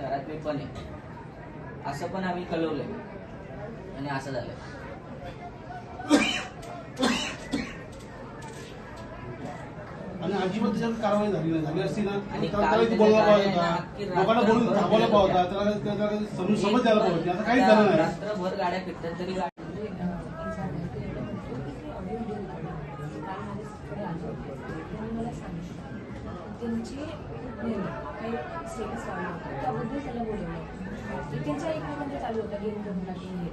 घरात मी पण आहे असं पण आम्ही कळवलंय आणि असं झालं आणि अजिबात त्याच्यात कारवाई झाली नाही झाली असती ना आणि त्याला अख्खी लोकांना बोलून रात्रभर थांबवला फिरल्या पाहिजे होत्या. होता त्याला त्याला समजून समज द्यायला पाहिजे आता काहीच झालं नाही रात्रभर गाड्या फिरतात तरी गाडी त्यांची काही त्याला बोलवलं. त्यांच्या एकमेकांचं चालू होतं गेम करून टाकून हे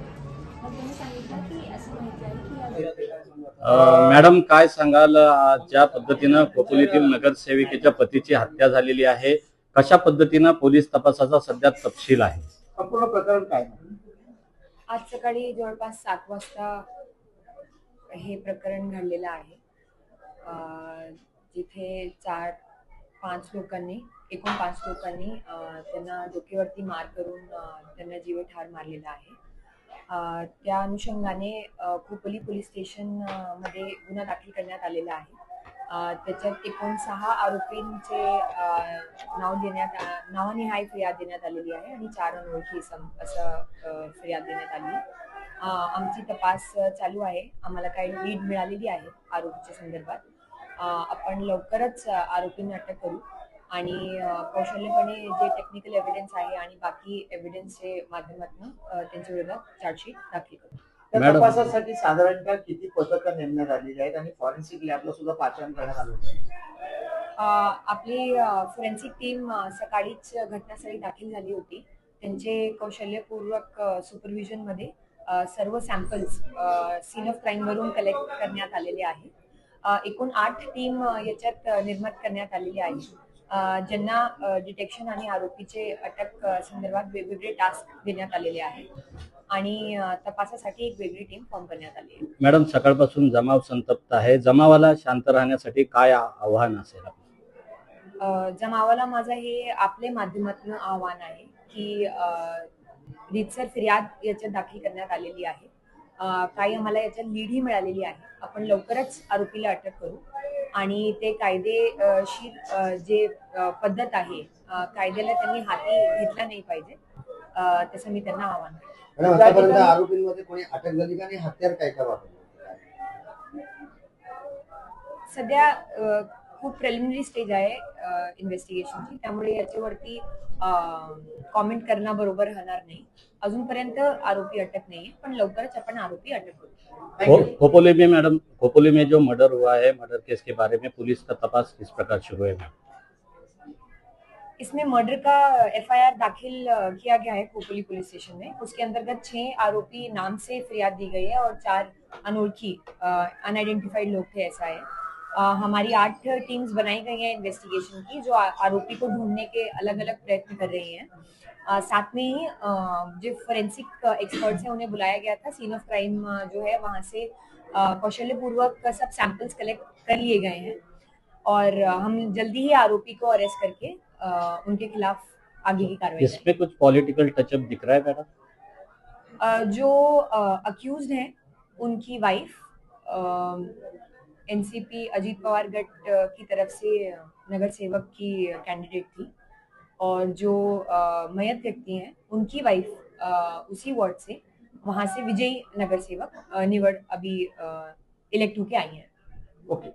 मग त्यांनी सांगितलं की असं माहिती आहे की या अ, मॅडम काय सांगाल आज ज्या पद्धतीनं खोपोलीतील नगरसेविकेच्या पतीची हत्या झालेली आहे? कशा पद्धतीनं पोलीस तपासाचा सध्या तपशील आहे? संपूर्ण प्रकरण काय? आज सकाळी जवळपास सात वाजता हे प्रकरण घडलेलं आहे. जिथे चार पाच लोकांनी एकूण पाच लोकांनी त्यांना डोकेवरती मार करून त्यांना जीवे ठार मारलेला आहे. त्या अनुषंगाने खोपली खोपोली पोलीस स्टेशनमध्ये गुन्हा दाखल करण्यात आलेला आहे. त्याच्यात एकूण सहा आरोपींचे नाव देण्यात नावानिहाय फिर्याद देण्यात आलेली आहे आणि चार अनोळखी असं फिर्याद देण्यात आली. आहे. आमची तपास चालू आहे. आम्हाला काही लीड मिळालेली आहे आरोपीच्या संदर्भात. आपण लवकरच आरोपींना अटक करू. आणि कौशल्यपणे जे टेक्निकल एव्हिडन्स आहे आणि बाकी एव्हिडन्सच्या माध्यमातून त्यांच्या विरोधात चार्जशीट दाखल करू. त्या. तपासासाठी साधारणतः किती पथकं नेमण्यात आलेली आहेत आणि फॉरेन्सिक लॅबला सुद्धा पाचारण करण्यात आलं आपली फॉरेन्सिक टीम सकाळीच घटनास्थळी दाखल झाली होती. त्यांचे कौशल्यपूर्वक सुपरविजनमध्ये सर्व सॅम्पल्स सीन ऑफ क्राईम वरून कलेक्ट करण्यात आलेले आहे. अ, एकूण आठ टीम याच्यात अ, निर्माण करण्यात आलेली आहे. ज्यांना डिटेक्शन आणि आरोपीचे अटक संदर्भात वेगवेगळे टास्क देण्यात आलेले आहेत. आणि तपासासाठी एक वेगळी टीम फॉर्म करण्यात आली आहे. मॅडम सकाळपासून जमाव संतप्त आहे. जमावाला शांत राहण्यासाठी काय आव्हान असेल जमावाला माझं हे आपले माध्यमातून आव्हान आहे की रीतसर फिर्याद याच्यात दाखल करण्यात आलेली आहे. काही आम्हाला याच्यात लीडही मिळालेली आहे. आपण लवकरच आरोपीला अटक करू. आणि ते कायदेशीर जे पद्धत आहे कायद्याला त्यांनी हाती घेतला नाही पाहिजे. तसं मी त्यांना आव्हान करेन. मॅडम आतापर्यंत आरोपींमध्ये कोणी अटक झाली का आणि हत्यार काय काय वापरलं? सध्या खूप प्रिलिमिनरी स्टेज आहे इन्व्हेस्टिगेशनची त्यामुळे याच्यावरती कॉमेंट करणं बरोबर राहणार नाही. अजूनपर्यंत आरोपी अटक नाही पण लवकरच आपण आरोपी अटक करू. खोपोली में मैडम खोपोली में जो मर्डर हुआ है मर्डर केस के बारे में पुलिस का तपास किस प्रकार शुरू है मैम इसमें मर्डर का एफआईआर दाखिल किया गया है खोपोली पुलिस स्टेशन में। उसके अंतर्गत छह आरोपी नाम से फिरियाद दी गई है और चार अनोळखी अनआइडेंटिफाइड लोग थे ऐसा है। हमारी आठ टीम्स बनाई गई हैं इन्वेस्टिगेशन की जो आ- आरोपी को ढूँढने के अलग अलग प्रयत्न कर रही हैं। साथ में ही जो फोरेंसिक एक्सपर्ट्स हैं उन्हें बुलाया गया था। सीन ऑफ़ क्राइम जो है वहाँ से कौशल्यपूर्वक सब सैंपल्स कलेक्ट कर लिए गए हैं। और हम जल्दी ही आरोपी को अरेस्ट करके अ, उनके खिलाफ आगे की कार्रवाई कुछ पॉलिटिकल टचअप दिख रहा है मैडम जो अक्यूज हैं उनकी वाइफ एनसीपी अजीत पवार गट की तरफ़ से नगर सेवक की कैंडिडेट थी। और जो मयत व्यक्ति हैं, उनकी वाइफ उसी वार्ड से वहाँ से विजयी नगर सेवक निवड अभी इलेक्ट होके आई हैं। ओके